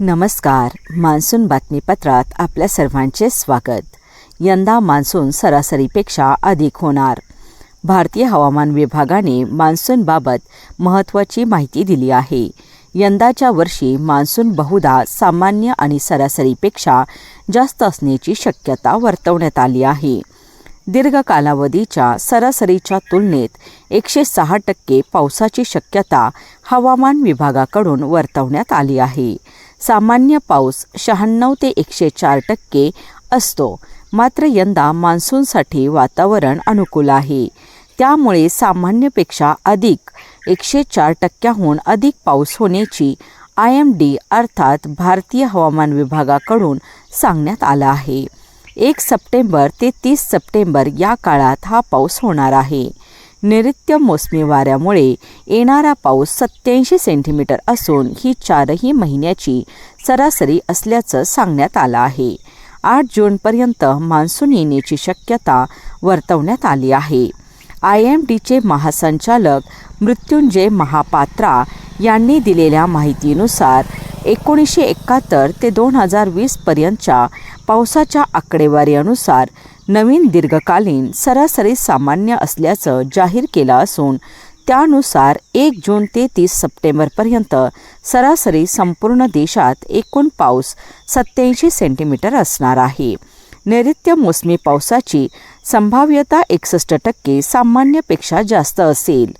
नमस्कार मान्सून बातमीपत्रात आपल्या सर्वांचे स्वागत. यंदा मान्सून सरासरीपेक्षा अधिक होणार. भारतीय हवामान विभागाने मान्सूनबाबत महत्त्वाची माहिती दिली आहे. यंदाच्या वर्षी मान्सून बहुधा सामान्य आणि सरासरीपेक्षा जास्त असण्याची शक्यता वर्तवण्यात आली आहे. दीर्घ कालावधीच्या सरासरीच्या तुलनेत एकशे सहा टक्के पावसाची शक्यता हवामान विभागाकडून वर्तवण्यात आली आहे. सामान्य पाऊस शहाण्णव ते एकशे चार टक्के असतो. मात्र यंदा मान्सूनसाठी वातावरण अनुकूल आहे. त्यामुळे सामान्यपेक्षा अधिक एकशे चार टक्क्याहून अधिक पाऊस होण्याची आय एम डी अर्थात भारतीय हवामान विभागाकडून सांगण्यात आलं आहे. एक सप्टेंबर ते तीस सप्टेंबर या काळात हा पाऊस होणार आहे. नैऋत्य मोसमी वाऱ्यामुळे येणारा पाऊस सत्याऐंशी सेंटीमीटर असून ही चारही महिन्याची सरासरी असल्याचं सांगण्यात आलं आहे. आठ जूनपर्यंत मान्सून येण्याची शक्यता वर्तवण्यात आली आहे. आय एम डीचे महासंचालक मृत्युंजय महापात्रा यांनी दिलेल्या माहितीनुसार एकोणीसशे एकाहत्तर ते दोन हजार वीसपर्यंतच्या पावसाच्या आकडेवारीनुसार नवीन दीर्घकालीन सरासरी सामान्य असल्याचं जाहीर केलं असून त्यानुसार एक जून ते तीस सप्टेंबरपर्यंत सरासरी संपूर्ण देशात एकूण पाऊस सत्याऐंशी सेंटीमीटर असणार आहे. नैऋत्य मोसमी पावसाची संभाव्यता एकसष्ट टक्के सामान्यपेक्षा जास्त असेल.